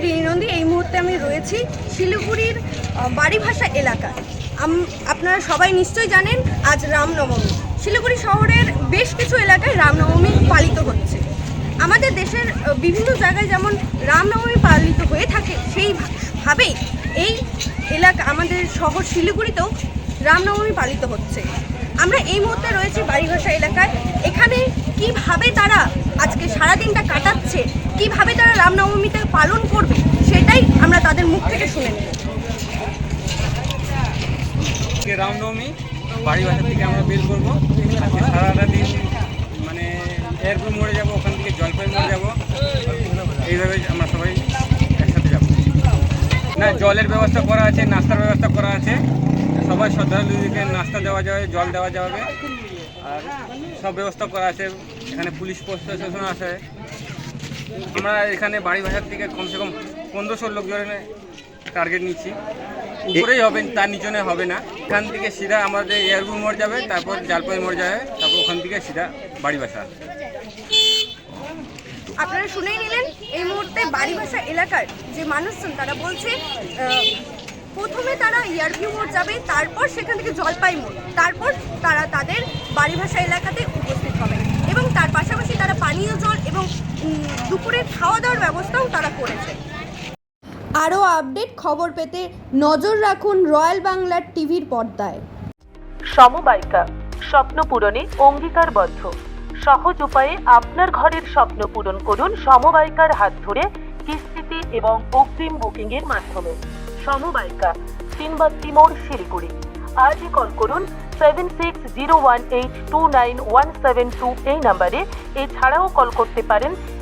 রয়েছি শিলিগুড়ির আহ, বাড়িভাষা এলাকায় আম- আপনারা সবাই নিশ্চয়ই জানেন আজ রামনবমী। শিলিগুড়ি শহরের বেশ কিছু এলাকায় রামনবমী পালিত হচ্ছে। আমাদের দেশের বিভিন্ন জায়গায় যেমন রামনবমী পালিত হয়ে থাকে সেই ভা- ভাবেই এই এলাকা আমাদের শহর শিলিগুড়িতেও রামনবমী পালিত হচ্ছে। আমরা এই মুহূর্তে রয়েছি বাড়িভাষা এলাকায়। এখানে কীভাবে তারা আজকে সারাদিনটা কাটাচ্ছে কীভাবে তারা রামনবমীটা পালন করবে সেটাই আমরা তাদের মুখ থেকে রামনবমী, বাড়ি বাসা থেকে আমরা বের করব। সারাটা দিন মানে এয়ারপোর্ট মোড়ে যাব, ওখান থেকে জলপাই মোড়ে যাব। এইভাবে আমরা সবাই একসাথে যাব। না, জলের ব্যবস্থা করা আছে, নাস্তার ব্যবস্থা করা আছে। সবাই শ্রদ্ধালুদেরকে নাস্তা দেওয়া যাবে, জল দেওয়া যাবে। আর সব ব্যবস্থা করা আছে, এখানে পুলিশ প্রশাসন আছে। আমরা এখানে বাড়ি ভাষার থেকে কমসে কম পনেরোশো লোকজনের টার্গেট নিচ্ছি। উপরেই হবে, তার নিচনে হবে না। এখান থেকে সিধা আমাদের এয়ারপোর্ট মোড় যাবে, তারপর জালপাই মোড় যাবে, তারপর ওখান থেকে সিধা বাড়ি বাসা আপনারা শুনেই নিলেন, এই মুহূর্তে বাড়িভাষা এলাকার যে মানুষজন, তারা বলছে প্রথমে তারা ইয়ারভিউ মোড় যাবে, তারপর সেখান থেকে জলপাই মোড়, তারপর তারা তাদের বাড়িভাষা এলাকাতে উপস্থিত হবে। এবং তার পাশাপাশি তারা পানীয় জল এবং দুপুরের খাওয়া দাওয়ার ব্যবস্থাও তারা করেছে। আরও আপডেট খবর পেতে নজর রাখুন রয়্যাল বাংলার টিভির পর্দায়। সমবায়িকা, স্বপ্ন পূরণে অঙ্গীকারবদ্ধ। সহজ উপায়ে আপনার ঘরের স্বপ্ন পূরণ করুন সমবায়িকার হাত ধরে কিস্তিতে এবং অগ্রিম বুকিং এর মাধ্যমে। সমবায়িকা তিনবাত্তি মোড় শিলিগুড়ি। আজই কল করুন seven six zero one eight two nine one seven two এই নাম্বারে। এছাড়াও কল করতে পারেন